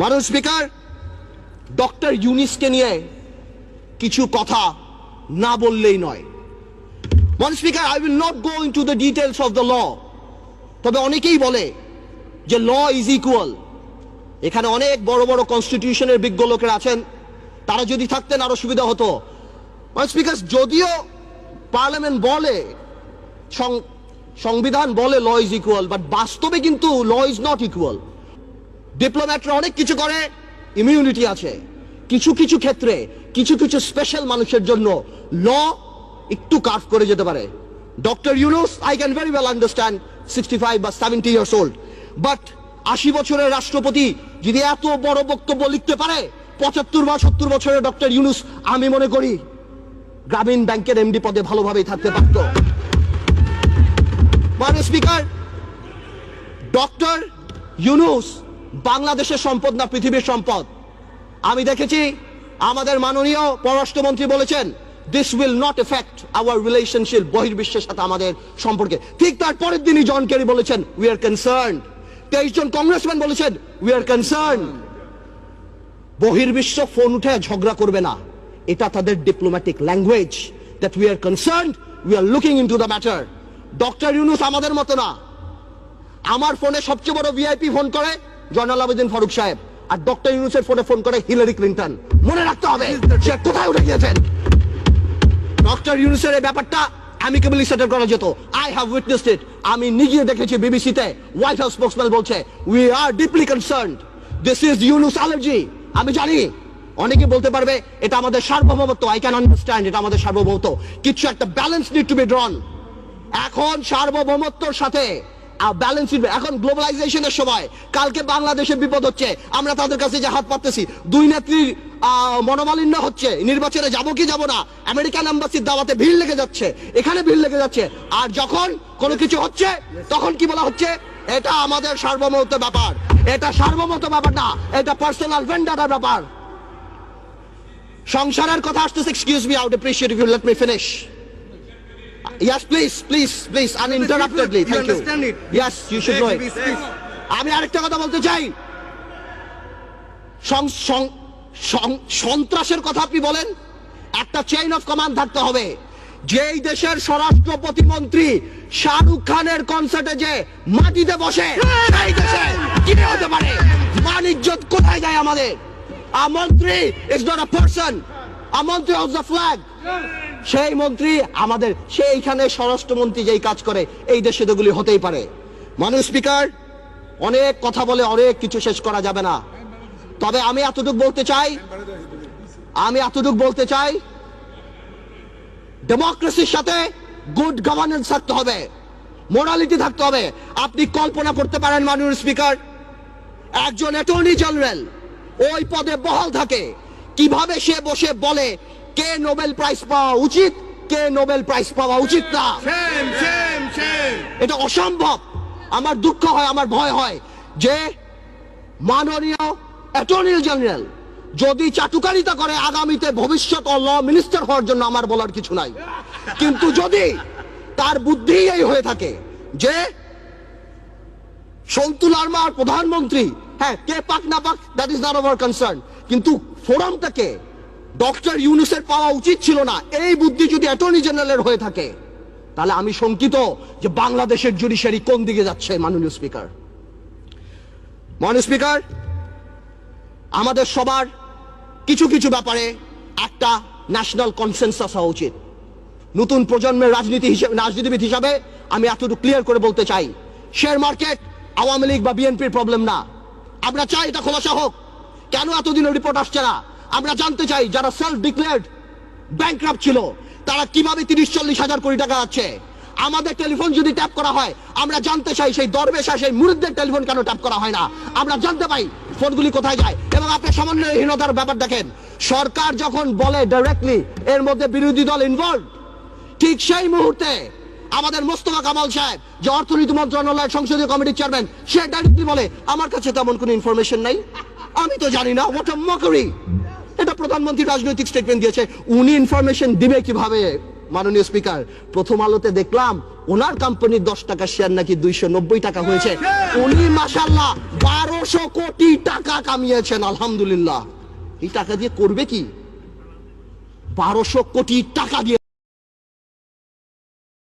মাননীয় speaker, doctor ইউনিসকে নিয়ে কিছু কথা না বললেই নয়। মাননীয় speaker I will not go into the details of the law তবে অনেকেই বলে যে ল ইজ ইকুয়াল এখানে অনেক বড় বড় কনস্টিটিউশনের বিজ্ঞ লোকেরা আছেন। তারা যদি থাকতেন আরও সুবিধা হতো। স্পিকার, যদিও পার্লামেন্ট বলে সংবিধান বলে ল ইজ ইকুয়াল বাট বাস্তবে কিন্তু ল ইজ নট ইকুয়াল ডিপ্লোম্যাটরা অনেক কিছু করে ইমিউনিটি আছে। কিছু কিছু ক্ষেত্রে, কিছু কিছু স্পেশাল মানুষের জন্য ল একটু কার্ভ করে যেতে পারে। Doctor Yunus I can very well understand sixty five বা সেভেন্টি ইয়ার্স ওল্ড বাট আশি বছরের রাষ্ট্রপতি যদি এত বড় বক্তব্য লিখতে পারে, পঁচাত্তর বা সত্তর বছরের ডক্টর ইউনুস আমি মনে করি গ্রামীণ ব্যাংকের এমডি পদে ভালোভাবেই থাকতে পারত। স্পিকার ডক্টর ইউনুস বাংলাদেশের সম্পদ না পৃথিবীর সম্পদ? আমি দেখেছি আমাদের মাননীয় পররাষ্ট্রমন্ত্রী বলেছেন this will not effect our relationship বহির্বিশ্বের সাথে আমাদের সম্পর্কে। ঠিক তার পরের দিনই জন কেরি বলেছেন উই আর কনসার্ন তেইশ জন কংগ্রেসম্যান বলেছেন উই আর কনসার্ন বহির্বিশ্ব ফোন উঠে ঝগড়া করবে না। এটা তাদের diplomatic language that we are concern we are looking into the matter doctor Yunus আমাদের মতো না। আমার ফোনে সবচেয়ে বড় ভিআইপি ফোন করে জয়নাল আবেদিন ফারুক সাহেব আর ডক্টর ইউনুসের ফোনে ফোন করে হিলারি ক্লিন্টন। মনে রাখতে হবে সে কোথায় উঠে গিয়েছেন? ডক্টর ইউনুসের এই ব্যাপারটা অ্যামিকেবলি সেটেল করা যেত। আই হ্যাভ উইটনেসড ইট আমি নিজে দেখেছি বিবিসিতে। হোয়াইট হাউস স্পোক্সম্যান বলছে we are deeply concern this is Yunus allergy আমি জানি। অনেকে বলতে পারবে, এটা আমাদের সার্বভৌমত্ব। আই ক্যান আন্ডারস্ট্যান্ড এটা আমাদের সার্বভৌমত্ব। কিছু একটা balance need to be drawn এখন সার্বভৌমত্বর সাথে ব্যালেন্স এখন গ্লোবালাইজেশনের সময়। কালকে বাংলাদেশের বিপদ হচ্ছে। আমরা তাদের কাছে যে হাত পাততেছি, দুই নেত্রীর মনোমালিন্য হচ্ছে। নির্বাচনে যাব কি যাব না, আমেরিকান এম্বাসির দাওয়াতে ভিড় লেগে যাচ্ছে। এখানে ভিড় লেগে যাচ্ছে। আর যখন কোনো কিছু হচ্ছে, তখন কি বলা হচ্ছে? এটা আমাদের সার্বভৌমত্ব ব্যাপার। এটা সার্বভৌমত্ব ব্যাপার না, এটা পার্সোনাল ভেন্ডারের ব্যাপার। সংসারের কথা আসতেছে excuse me out if you let me finish Yes, please, please, please, uninterruptedly. You Thank you. understand it? Yes, you should know it. আমি আরেকটা কথা বলতে চাই সন্ত্রাসের কথা আপনি বলেন একটা চেইন অফ কমান্ড থাকতে হবে যেই দেশের স্বরাষ্ট্র প্রতিমন্ত্রী শাহরুখ খানের কনসার্টে যে মাটিতে বসে সেই দেশে কি হতে পারে মান ইজ্জত কোথায় যায় আমাদের আ মন্ত্রী is not a person a মন্ত্রী অফ দ্য ফ্ল্যাগ সেই মন্ত্রী আমাদের, সেইখানে স্বরাষ্ট্রমন্ত্রী যেই কাজ করে, এই দেশে তোগুলি হতেই পারে। মানুষ স্পিকার, অনেক কথা বলে অনেক কিছু শেষ করা যাবে না। তবে আমি এতটুকু বলতে চাই, আমি এতটুকু বলতে চাই, ডেমোক্রেসির সাথে গুড গভর্নেন্স থাকতে হবে মোরালিটি থাকতে হবে। আপনি কল্পনা করতে পারেন, মাননীয় স্পিকার, একজন অ্যাটর্নি জেনারেল ওই পদে বহাল থাকে। কীভাবে সে বসে বলে কে নোবেল প্রাইজ পাওয়া উচিত কে নোবেল প্রাইজ পাওয়া উচিত না. এটা অসম্ভব। আমার দুঃখ হয় আমার ভয় হয় যে মাননীয় অ্যাটর্নি জেনারেল যদি চাটুকারিতা করে আগামীতে ভবিষ্যৎ ল মিনিস্টার হওয়ার জন্য আমার বলার কিছু নাই। কিন্তু যদি তার বুদ্ধি এই হয়ে থাকে যে সন্তুল আর্মার প্রধানমন্ত্রী হ্যাঁ কে পাক না পাক that is not our concern কিন্তু ফোরামটাকে ডক্টর ইউনুসের পাওয়া উচিত ছিল না। এই বুদ্ধি যদি অ্যাটর্নি জেনারেলের হয়ে থাকে, তাহলে আমি শঙ্কিত যে বাংলাদেশের জুডিশিয়ারি কোন দিকে যাচ্ছে, মাননীয় স্পিকার। মাননীয় স্পিকার, আমাদের সবার কিছু কিছু ব্যাপারে একটা ন্যাশনাল কনসেনসাস হওয়া উচিত। নতুন প্রজন্মের রাজনীতি হিসেবে, রাজনীতিবিদ হিসাবে আমি এতটুকু ক্লিয়ার করে বলতে চাই শেয়ার মার্কেট আওয়ামী লীগ বা বিএনপির প্রবলেম না। আমরা চাই এটা খোলাসা হোক। কেন এতদিনের রিপোর্ট আসছে না? আমরা জানতে চাই যারা সেলফ ডিক্লেয়ার্ড ব্যাংক্রাফট ছিল, তারা কীভাবে তিরিশ চল্লিশ হাজার কোটি টাকা আছে? আমাদের টেলিফোন যদি ট্যাপ করা হয়, আমরা জানতে চাই সেই দরবেশা সেই মুরিদদের টেলিফোন কেন ট্যাপ করা হয় না? আমরা জানতে পাই ফোনগুলি কোথায় যায়। এবং আপনি সমন্বয়হীনতার ব্যাপার দেখেন, সরকার যখন বলে ডাইরেক্টলি এর মধ্যে বিরোধী দল ইনভলভ ঠিক সেই মুহূর্তে আমাদের মোস্তফা কামাল সাহেব, যে অর্থনীতি মন্ত্রণালয়ের সংসদীয় কমিটির চেয়ারম্যান সে ডাইরেক্টলি বলে, আমার কাছে তেমন কোনো ইনফরমেশন নাই। আমি তো জানি না হোয়াট মকরি প্রধানমন্ত্রী রাজনৈতিক স্টেটমেন্ট দিয়েছে। উনি ইনফরমেশন দিবে কীভাবে, মাননীয় স্পিকার প্রথম আলোতে দেখলাম, ওনার কোম্পানির দশ টাকা শেয়ার নাকি দুইশো নব্বই টাকা হয়েছে। উনি মাসাল্লাহ বারোশো কোটি টাকা কামিয়েছেন, আলহামদুলিল্লাহ। এই টাকা দিয়ে করবে কি? বারোশো কোটি টাকা দিয়ে